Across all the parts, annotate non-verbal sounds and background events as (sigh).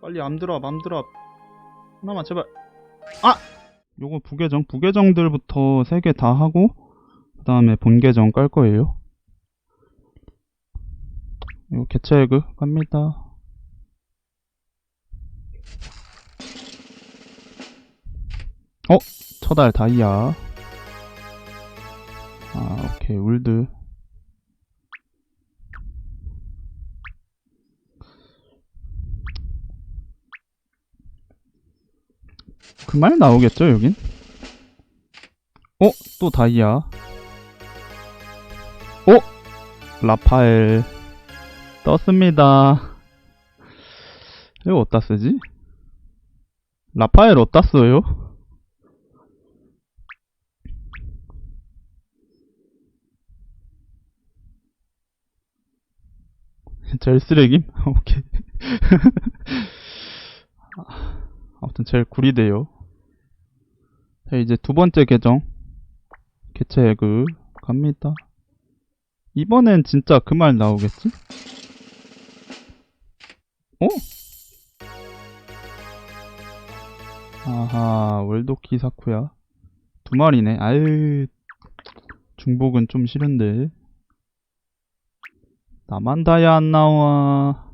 빨리 암드랍 암드랍. 하나만 제발. 아! 요거 부계정 부계정들부터 세개다 하고 그 다음에 본계정 깔 거예요. 요 개체 에그 갑니다. 어? 처달 다이아. 아 오케이. 울드 그말 나오겠죠 여긴? 어? 또 다이아 어? 라파엘 떴습니다 이거 어디다 쓰지? 라파엘 어디다 써요? 제일 쓰레김? (laughs) 오케이 (laughs) 아무튼 제일 구리대요. 자, 이제 두 번째 계정. 개체 에그 갑니다. 이번엔 진짜 그 말 나오겠지? 어? 아하, 월도키 사쿠야. 두 마리네. 아유, 중복은 좀 싫은데. 나만 다이아 안 나와.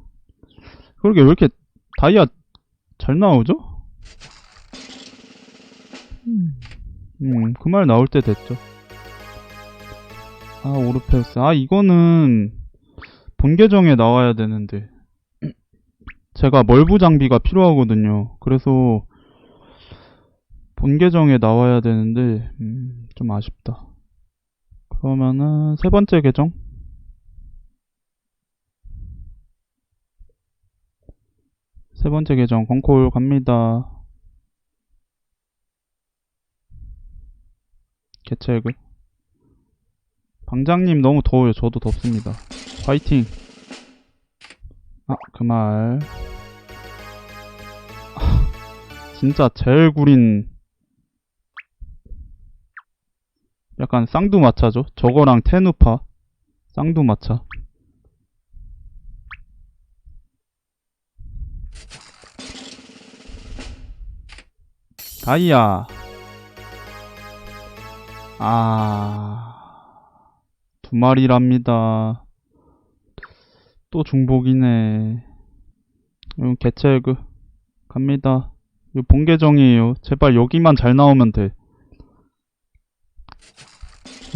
그러게, 왜 이렇게 다이아 잘 나오죠? 음, 그 말 나올 때 됐죠. 아, 오르페우스. 아, 이거는 본 계정에 나와야 되는데. 제가 멀부 장비가 필요하거든요. 그래서 본 계정에 나와야 되는데, 음, 좀 아쉽다. 그러면은 세 번째 계정. 세 번째 계정 건콜 갑니다. 개체그 방장님 너무 더워요. 저도 덥습니다. 화이팅. 아, 그 말. (laughs) 진짜 제일 구린 약간 쌍두마차죠. 저거랑 테누파 쌍두마차. 다이아. 아, 두 마리랍니다. 또 중복이네. 요 개체그 갑니다. 요 본계정이에요. 제발 여기만 잘 나오면 돼.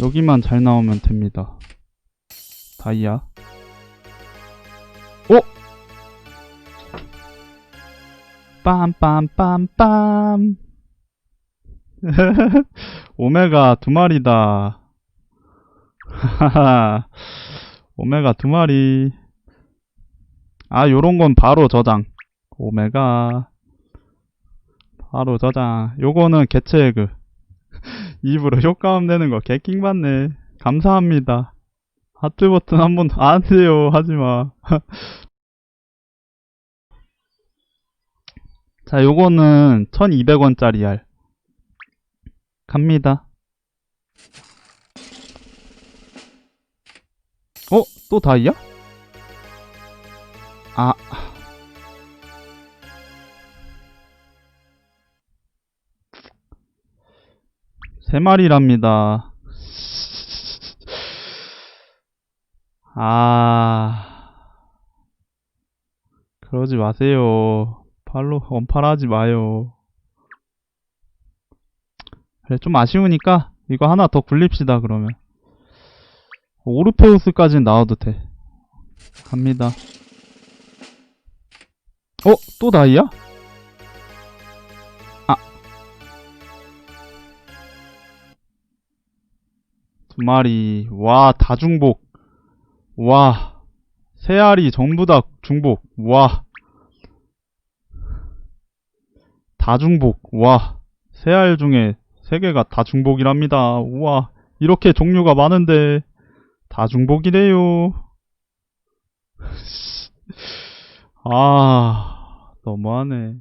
여기만 잘 나오면 됩니다. 다이아. 오! 빰빰빰빰. (laughs) 오메가 두 마리다. (laughs) 오메가 두 마리. 아, 요런 건 바로 저장. 오메가. 바로 저장. 요거는 개체 에그. (laughs) 입으로 효과음 내는 거 개킹 받네. 감사합니다. 하트 버튼 한 번 안 돼요. 하지 마. 자, 요거는 1200원짜리 알. 갑니다. 어? 또 다이아? 아. 세 마리랍니다. 아. 그러지 마세요. 팔로, 원팔하지 마요. 그래, 좀 아쉬우니까 이거 하나 더 굴립시다, 그러면. 오르페우스까지는 나와도 돼. 갑니다. 어? 또 다이아? 아. 두 마리. 와, 다 중복. 와. 세 알이 전부 다 중복. 와. 다 중복. 와. 세알 중에 세 개가 다 중복이랍니다. 우와. 이렇게 종류가 많은데 다 중복이래요. (laughs) 아, 너무하네.